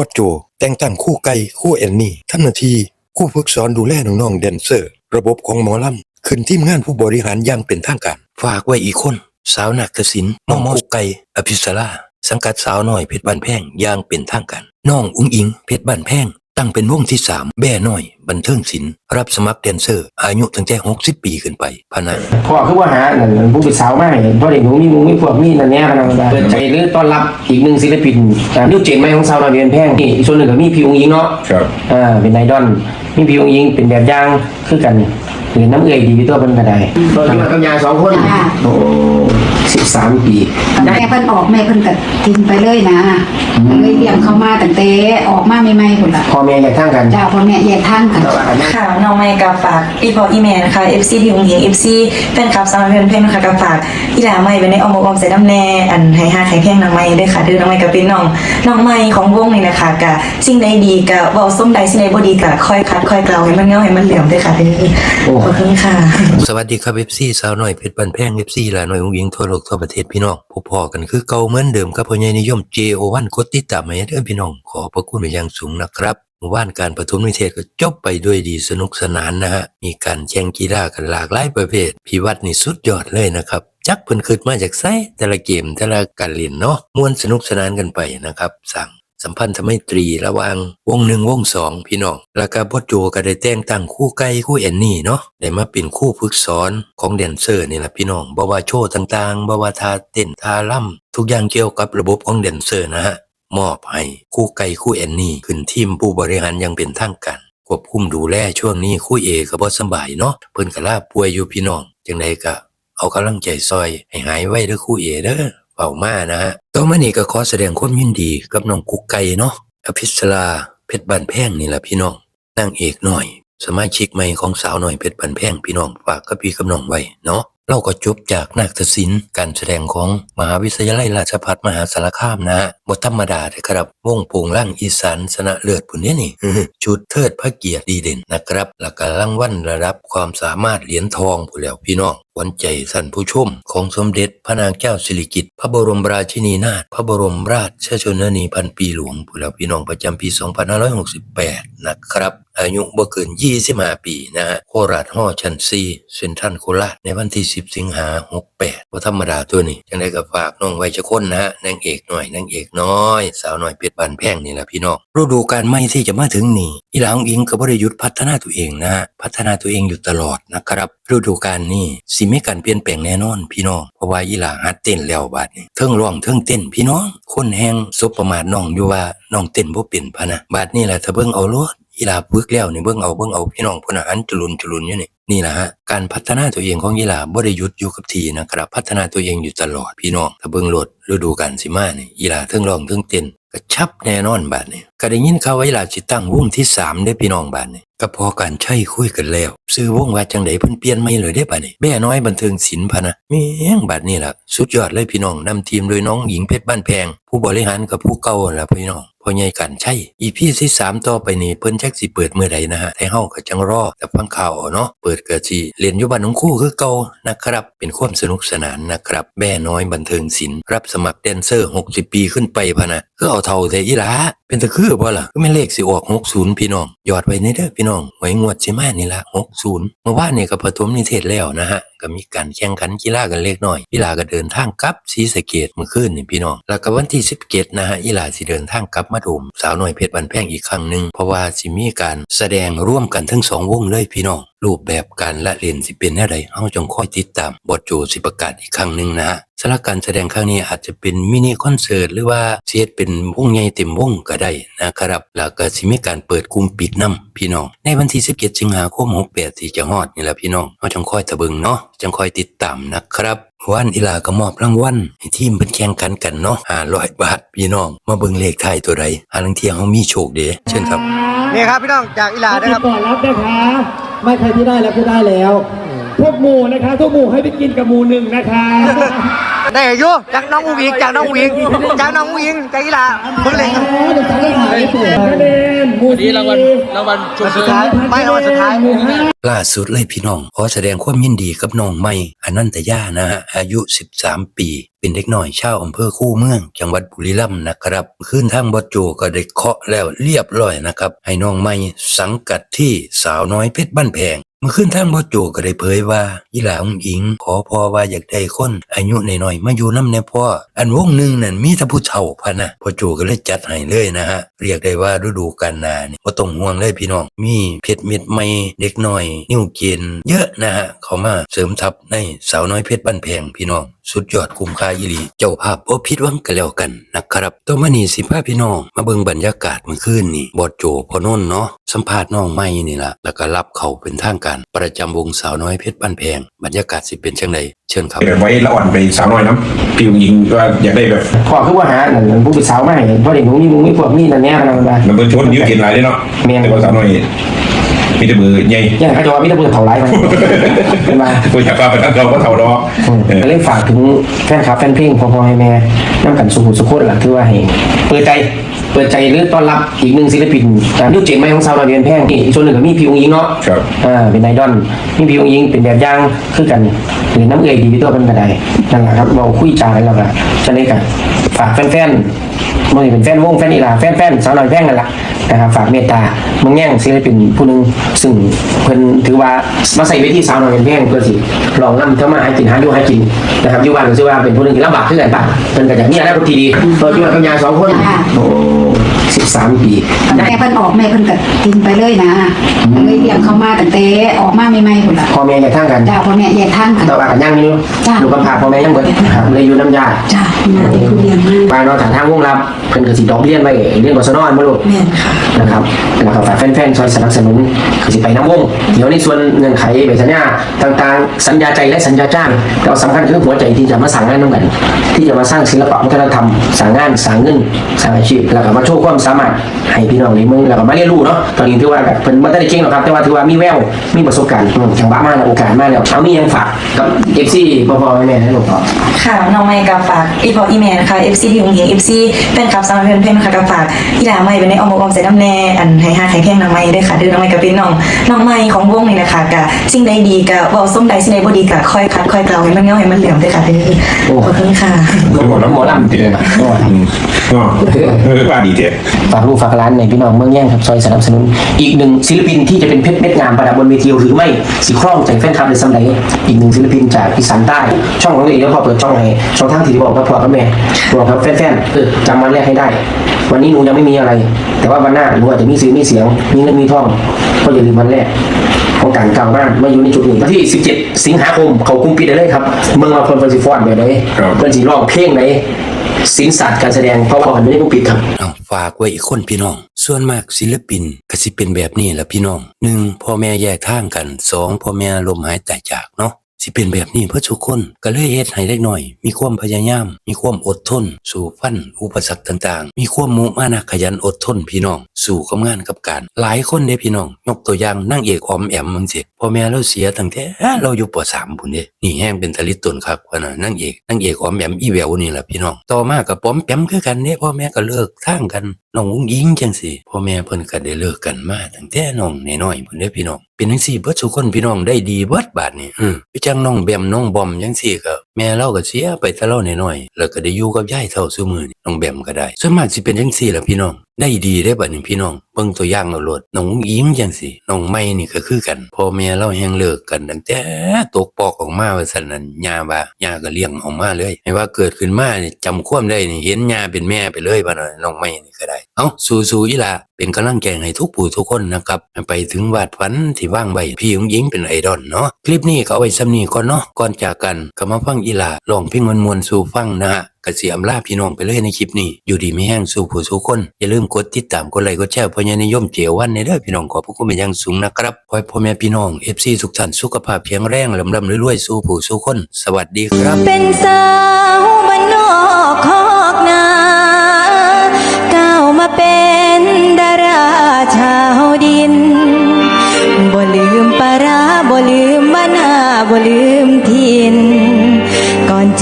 อสโจ แต่งตั้งคู่ไก่คู่แอนนี่ทำหน้าที่คู่ฝึกสอนดูแลน้องๆแดนเซอร์ ระบบของหมอลำขึ้นทีมงานผู้บริหารอย่างเป็นทางการ ฝากไว้อีกคน สาวนักศิลป์น้องมองไก่อภิสราสังกัดสาวน้อยเพชรบ้านแพงอย่างเป็นทางการน้องอุ้งอิงเพชรบ้านแพง ตั้งเป็นวงที่สามแบ่น้อย บันเทิงศิลป์รับสมัครแดนเซอร์ อายุตั้งแต่60ปีขึ้นไปพะนะพ่อคือว่าหานั่นนั่นผู้เป็นสาวมาให้พ่อเด็กหนูมีหมูมีพวกมีนั่นเนี้ยพนันดาเปิดใจหรือต้อนรับอีกหนึ่งศิลปินอ่านิวเจนใหม่ของสาวน้อยเวียนแพงนี่อีกส่วนหนึ่งก็มีพี่องยิงเนาะครับอ่าเป็นไอดอลมีพี่องยิงเป็นแบบอย่างคือกันเรียนน้ำเอ่ยดีตัวเป็นกระไดตอนนี้มากับยายสองคนจ้าโอ้ สิบสามปีแม่เพิ่นออกแม่เพิ่นก็ทิ้งไปเลยนะเลยเลี้ยงเขามาตั้งแต่ออกมาใหม่ๆพุ่นล่ะพ่อแม่อยากทั้งกันเจ้าพ่อแม่แยกทางกันแต่ว่ากันนะค่ะน้องไมค์กับฝากอีพออีแมนนะคะ FC พี่หงหญิง FC แฟนคลับสาวน้อยเพลินเพลงนะคะกับฝากอีหลาไม่เป็นในออมอกออมใส่น้ำแน่อันให้ห้าไข่แพงน้องไม้ด้วยค่ะเด้อน้องไม้กับเป็นน้องน้องไม้ของวงนี่นะคะกะสิ่งใดดีกะเว้าส้มใดสิ่งใดบ่ดีกะค่อยคัดค่อยเกลาให้มันเงาให้มันเหลี่ยมด้วยค่ะเด้อขอบคุณค่ะ สวัสดีครับเอฟซีสาวน้อยเพชรบันแพงเอฟซีลาน้อยอุ้งยิงทั่วโลกทั่วประเทศพี่น้องพบพอกันคือเก่าเหมือนเดิมครับพ่อใหญ่นิยม JO1 กดติดตามให้เด้อพี่น้อง ขอพระคุณเป็นอย่างสูงนะครับเมื่อวานการประทุมนิเทศก็จบไปด้วยดีสนุกสนานนะฮะ มีการแข่งกีฬากันหลากหลายประเภท พี่วัดนี่สุดยอดเลยนะครับ จักเพิ่นขึ้นมาจากไสแต่ละเกมแต่ละการเล่นเนาะม่วนสนุกสนานกันไปนะครับ สั่ง สัมพันธไมตรีระหว่างวงหนึ่งวงสองพี่น้องแล้วก็บอโจก็ได้แต่งตั้งคู่ไก่คู่แอนนี่เนาะได้มาเป็นคู่ฝึกสอนของแดนเซอร์นี่แหละพี่น้องบ่ว่าโชว์ต่างๆบ่ว่าท่าเต้นท่าล่ำทุกอย่างเกี่ยวกับระบบของแดนเซอร์นะฮะมอบให้คู่ไก่คู่แอนนี่ขึ้นทีมผู้บริหารยังเป็นทางการควบคุมดูแลช่วงนี้คู่เอก็บ่สบายเนาะเพิ่นก็ลาป่วยอยู่พี่น้องจังไดก็เอากำลังใจซอยให้หายไวเด้อคู่เอเด้อ เป่ามานะฮะต่อมานี่ก็ขอแสดงความยินดีกับน้องกุ๊กไก่เนาะอภิสราเพชรบ้านแพงนี่แหละพี่น้องนางเอกหน่อย สมาชิกใหม่ของสาวหน่อยเพชรบ้านแพงพี่น้องฝากกับพี่กับน้องไว้เนาะเราก็จบจากนาฏศิลป์การแสดงของมหาวิทยาลัยราชภัฏมหาสารคามนะฮะบทธรรมดาเลยครับวงโปงร่างอีสานสนะเลิศปุ่นนี้นี่ชุดเทิดพระเกียรติดีเด่นนะครับ แล้วก็รางวัลระดับความสามารถเหรียญทองผู้แล้วพี่น้อง วัญใจท่นผู้ชม ของสมเด็จพระนางเจ้าสิริกิติ์พระบรมราชินีนาถพระบรมราชชนนีพันปีหลวงผู้แล้วพี่น้องประจำปี 2568 นะครับอายุบ่เกิน 25 ปีนะฮะโคราชห่อชั้นซีเซนทรัลโคราชในวันที่ 10 สิงหา 68ว่าธรรมดาตัวนี้จังได้ก็ฝากน้องไว้จะคนนะฮะนางเอกหน่อยนางเอกน้อย สาวหน้อยเพชรบานแพงนี่แหละพี่น้องฤดูกาลใหม่ที่จะมาถึงนี่อีหลาของอิงก็บ่ได้หยุพัฒนาตัวเองนะฮะพัฒนาตัวเองอยู่ตลอดนะครับฤดูกาลนี้สิมีการเปลี่ยนแปลงแน่นอนพี่น้อง เพราะว่าอีหลาหัดเต้นแล้วบาดนี้เทิงร้องเทิงเต้นพี่น้อง คนแฮงสบประมาทน้องอยู่ว่าน้องเต้นบ่เป็นพะนะ บาดนี้แหละถ้าเบิ่งเอาโลดอีหลาปึกแล้วนี่เบิ่งเอาเบิ่งเอาพี่น้องพุ่นอันจุลุนจุลุนอยู่นี่นี่แหละฮะการพัฒนาตัวเองของอีหลาบ่ได้หยุดอยู่กับทีนะครับ พัฒนาตัวเองอยู่ตลอดพี่น้องถ้าเบิ่งโลดฤดูกาลสิมานี่อีหลาเทิงร้องเทิงเต้นก็ชับแน่นอนบาดนี้ ก็ได้ยินข่าวว่าอีหลาสิตั้งวงที่สามได้พี่น้องบาดนี้ก็พอการใช้คุยกันแล้ว ซื้อวงว่าจังไดเพิ่นเปลี่ยนใหม่เลยได้อบาดนี้แม่น้อยบันเทิงศิลป์พะนะแม่งบาดนี้ล่ะสุดยอดเลยพี่น้องนำทีมโดยน้องหญิงเพชรบ้านแพง ผู้บริหารกับผู้เก่านั่นล่ะพี่น้องพ่อใหญ่กันใช่อีพีที่สามต่อไปนี่เพิ่นแจ็คสิเปิดเมื่อใดนะฮะให้เฮาก็จังรอแต่ฟังข่าวเนาะเปิดก็สิเรียนยู่บ้านของคู่คือเก่านะครับ เป็นความสนุกสนานนะครับแม่น้อยบันเทิงศิลป์รับสมัครแดนเซอร์ 60 ปีขึ้นไปพะนะคือเอาเท่าแต่อีลาเป็นตะคือบ่ล่ะคือแม่เลขสิออก60พี่น้องยอดไว้ในเด้อพี่น้องไว้งวดสิมานี่ละ60เมื่อวานนี่ก็ประทมนิเทศแล้วนะฮะ ก็มีการแข่งขันกีฬากันเล็กน้อยอีหลาก็เดินทางกลับศรีสะเกดเมื่อคืนนี่พี่น้อง แล้วก็วันที่17นะฮะอีหลาสิเดินทางกลับมาดมสาวน้อยเพชรบันแพงอีกครั้งหนึ่งเพราะว่าสิมีการแสดงร่วมกันทั้งสองวงเลยพี่น้องรูปแบบการละเล่นสิเป็นแนวใดเฮาจงคอยติดตามบทโจสิประกาศอีกครั้งหนึ่งนะฮะสำหรับการแสดงครั้งนี้อาจจะเป็นมินิคอนเสิร์ตหรือว่าเสียเป็นวงใหญ่เต็มวงก็ได้นะครับแล้วก็สิมีการเปิดกลุ่มปิดนํพี่น้องในวันที่17สิงหาคม68ที่จะฮอดนี่แหละพี่น้องเฮาจงคอยตะเบิงเนาะ จังคอยติดตามนะครับ วันอีหลาก็มอบรางวัลให้ทีมเพิ่นแข่งขันกันเนาะ500บาทพี่น้อง มาเบิ่งเลขท้ายตัวใดหาลังเที่ยเฮามีโชคเด้เชิญครับนี่ครับพี่น้องจากอิหร่านนะครับก่อนรับนะคะไม่ใครที่ได้แล้วก็ได้แล้ว พวกหมูนะคะทุกหมูให้ไปกินกับหมูหนึ่งนะคะได้อายุจากน้องอุ๋งอิงจากน้องอุ๋งอิงจากน้องอุ๋งอิงจากอิหร่านเพิ่งเล่นครับอ๋อเดี๋ยวฉันจะถ่ายให้เปิดคะแนนหมู วันนี้รางวัลรางวัลสุดท้ายไม่รางวัลสุดท้ายล่าสุดเลยพี่น้อง ขอแสดงความยินดีกับน้องใหม่อนันตยานะฮะอายุ 13 ปี เป็นเด็กน้อยชาวอำเภอคูเมือง จังหวัดบุรีรัมย์นะครับ ขึ้นทางบอโจก็ได้เคาะแล้วเรียบร้อยนะครับ ให้น้องใหม่สังกัดที่สาวน้อยเพชรบ้านแพงเมื่อขึ้นทางบอโจก็ได้เผยว่าอีหลาองอิง ขอพ่อว่าอยากได้คนอายุน้อยๆมาอยู่น้ำในพ่อ อันวงหนึ่งนั่นมีแต่ผู้เฒ่าพะนะพ่อโจก็เลยจัดให้เลยนะฮะ เรียกได้ว่าฤดูกาลนานี่บ่ต้องห่วงเลยพี่น้อง มีเพชรเม็ดใหม่เด็กน้อย นิ้วเกณฑ์เยอะนะฮะ เขามาเสริมทัพในสาวน้อยเพชรบ้านแพงพี่น้อง สุดยอดคุ้มค่าอีหลีเจ้าภาพบ่ผิดหวังกันแล้วกันนะครับต่อมานี่สิพาพี่น้อง มาเบิ่งบรรยากาศเมื่อคืนนี่บอดโจพอนนท์เนาะสัมภาษณ์น้องใหม่นี่ล่ะแล้วก็รับเขาเป็นทางการประจำวงสาวน้อยเพชรบ้านแพง บรรยากาศสิเป็นจังไดเชิญครับแบบไว้ละอ่อนไปสาวน้อยน้ำผิวหญิงว่าอยากได้แบบพ่อคือว่าหานั่นผู้เป็นสาวมาให้พ่อเด็กหนูมีหนูมีพวกมีนั่นเนี่ยมันมามันเป็นชนนิ้วกินหลายได้เนาะแม่นแต่ว่าสาวน้อย มีแต่มือใหญ่อย่างเขาจะว่ามีแต่ผู้เฒ่าร้ายมันเป็นมาตัวอยากว่าไปทั้งเราก็เท่าดอกอืมเออก็เลยฝากถึงแฟนคลับแฟนเพลงพ่อพ่อให้แม่น้ำกันสุขุมสุขคนล่ะคือว่าให้เปิดใจเปิดใจหรือต้อนรับอีกหนึ่งศิลปินอ่านิวเจนใหม่ของสาวน้อยเรียนแพงนี่อีกส่วนหนึ่งก็มีพี่องยิงเนาะครับอ่าเป็นไอดอลมีพี่องยิงเป็นแบบอย่างคือกันหรือน้ำเอ่ยดีวิตัวเป็นกระไดนั่นแหละครับเราคุยจากันแล้วก็จะได้กันฝากแฟนๆ มันเป็นแฟนวงแฟนอีหลาแฟนๆสาวน้อยแพงนั่นแหละนะครับฝากเมตตามึงแย่งศิลปินผู้หนึงซึ่งเพิ่นถือว่ามาใส่เวทีสาวน้อยเป็นแพงเพื่อสิลองนำเท่ามาให้กินหาอยู่ให้กินนะครับอยู่บ้านก็ชื่อว่าเป็นผู้หนึงที่ลำบากขึ้นกันต่างเพิ่นก็จะมีอนาคตที่ดีเปิดอยู่กับยายสองคนโอ้ สิบสามปี แม่เพิ่นออกแม่เพิ่นก็ทิ้งไปเลยนะเลยเลี้ยงเขามาตั้งแต่ออกมาใหม่ๆพุ่นล่ะพ่อแม่แยกทางกันจ้าพ่อแม่แยกทางกันต่อมากันย่างอยู่จ้ะอยู่กับพาพ่อแม่ยังเบิดครับเลยอยู่น้ำยาจ้าแม่เป็นผู้เลี้ยงมาไปนอนทางทางวงรับเพิ่นก็สิดอกเรียนไว้เรียนกศนอันบ่ลูกแม่นค่ะนะครับแล้วก็ฝากแฟนๆช่วยสนับสนุนคือสิไปน้ำวงเดี๋ยวในส่วนเงื่อนไขใบสัญญาต่างๆ สัญญาใจและสัญญาจ้างแต่ว่าสำคัญคือหัวใจที่จะมาสั่งงานน้ำกัน ที่จะมาสร้างศิลปะวัฒนธรรมสร้างงานสร้างเงินสร้างอาชีพแล้วก็มาโชว์ความสามารถให้พี่น้องในเมืองแล้วก็มาเรียนรู้เนาะตอนนี้ถือว่าแบบเพิ่นบ่ได้เก่งหรอกครับ แต่ว่าถือว่ามีแววมีประสบการณ์อืมจังหวะมาแล้วโอกาสมาแล้วเอามีหยังฝากกับ FC พ่อๆแม่ๆให้ลูกต่อค่ะน้องใหม่กับฝากอีพออีเมลนะคะ FC พี่องหญิง FC แฟนคลับสาวน้อยเพชรบ้านแพงนะคะกับฝากอีหลาใหม่เป็นในออมอกอมใส่น้ำแน่อันให้ห้าไข่แพงน้องใหม่ด้วยค่ะเด้อน้องใหม่กับเป็นน้องน้องใหม่ของวงนี่นะคะกะสิ่งใดดีกะเว้าส้มใดสิ่งใดบ่ดีกะค่อยคัดค่อยเกลาให้มันเงาให้มันเหลี่ยมด้วยค่ะเด้อขอบคุณค่ะก็หมดแล้วหมดแล้วเจ๊อืมก็เออว่าดีเจ๊ฝากลูกฝากร้านในพี่น้องเมืองแย่งครับซอยสนับสนุน อีกหนึ่งศิลปินที่จะเป็นเพชรเม็ดงามประดับบนเวทีหรือไม่สิคล้องใจแฟนคลับในสมัยอีกหนึ่งศิลปินจากอีสานใต้ช่องของตัวเองแล้วพอเปิดช่องให้ช่องทางที่บอกกับพ่อกับแม่บอกกับแฟนๆเออจำวันแรกให้ได้ วันนี้หนูยังไม่มีอะไร แต่ว่าวันหน้าหนูอาจจะมีซื้อมีเสียงมีเงินมีทองก็อย่าลืมวันแรกของการกล่าวบ้านมาอยู่ในจุดนี้วันที่ 17 สิงหาคมเขากุมปิดได้เลยครับ เมืองเราคนเฟิร์นสิฟอนแบบไหนเฟิร์นสิร้องเพลงไหน สินศาสตร์การแสดงเพราะว่ามันไม่ได้กุมปิดครับเอาฝากไว้อีกคนพี่น้อง ส่วนมากศิลปินก็สิเป็นแบบนี้แหละพี่น้องหนึ่งพ่อแม่แยกทางกันสองพ่อแม่ลมหายตายจากเนาะ สิเป็นแบบนี้เพื่อทุกคนก็เลยเฮ็ดให้เล็กน้อย มีความพยายาม มีความอดทน สู่ฟันอุปสรรคต่างๆ มีความมุ่งมานขยันอดทนพี่น้อง สู่กับงานกับการ หลายคนเด้พี่น้อง ยกตัวอย่างนั่งเอกออมแอมมึงสิพ่อแม่เราเสียตั้งแต่เราอยู่ป .3 พุ่นเด้นี่แห้งเป็นทะลิตตนครับว่าน่ะนั่งเอกนั่งเอกออมแอมอีแววนี่แหละพี่น้องต่อมากับป้อมแปมคือกันเด้พ่อแม่ก็เลิกทางกันน้องอุ้งยิงจังสิพ่อแม่เพิ่นก็ได้เลิกกันมาตั้งแต่น้องน้อยๆพุ่นเด้พี่น้องเป็นจังซี่เบิดทุกคนพี่น้องได้ดีเบิดบาดนี่อือจังน้องแบมน้องบอมจังซี่ก็ แม่เราก็เสียไปแต่เราน้อยๆแล้วก็ได้อยู่กับยายเท่าซุมื้อนี่น้องแบมก็ได้ ส่วนมากสิเป็นจังซี่ล่ะพี่น้อง ได้ดีได้บัดนี้พี่น้อง เบิ่งตัวอย่างเอาโลดน้องอุ้งอิงจังสิน้องไม่นี่ก็คือกันพ่อแม่เราแฮงเลิกกันตั้งแต่ตกปอกออกมาว่าซั่นนั่นย่าว่ายาก็เลี้ยงออกมาเลยไม่ว่าเกิดขึ้นมานี่จำความได้นี่เห็นย่าเป็นแม่ไปเลยบ่าน่ะน้องไม่นี่ก็ได้ เอ้าสู้ๆอีหล่ะเป็นกำลังใจให้ทุกผู้ทุกคนนะครับไปถึงวาดฝันที่ว่างไว้พี่อุ้งอิงเป็นไอดอลเนาะคลิปนี้ก็เอาไว้ซ้ำนี้ก่อนเนาะก่อนจากกันก็มาฟังอีหล่าร้องเพลงมวนๆสู่ฟังนะฮะกระเสียมลาพี่น้องไปเลยในคลิปนี้ อยู่ดีไม่แห้งสู่ผู้สู้คน อย่าลืมกดติดตามกดไลค์กดแชร์เพราะยนิยมเจียววันในเด้อพี่น้องขอพวกคุณเป็นอย่างสูงนะครับขอให้พ่อแม่พี่น้องเอฟซีสุขสันต์สุขภาพแข็งแรงลำลำรวยๆสู่ผู้สู้คน สวัสดีครับเป็นสา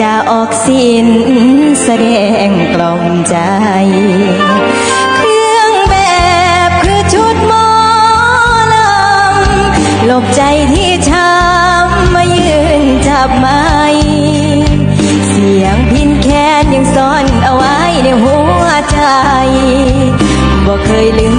จะออกสิ้นแสดงกล่อมใจ เครื่องแบบคือชุดหมลำหลบใจที่ช้ำมายืนจับไม้เสียงพินแค้นยังซ่อนเอาไว้ในหัวใจบอกเคยลืม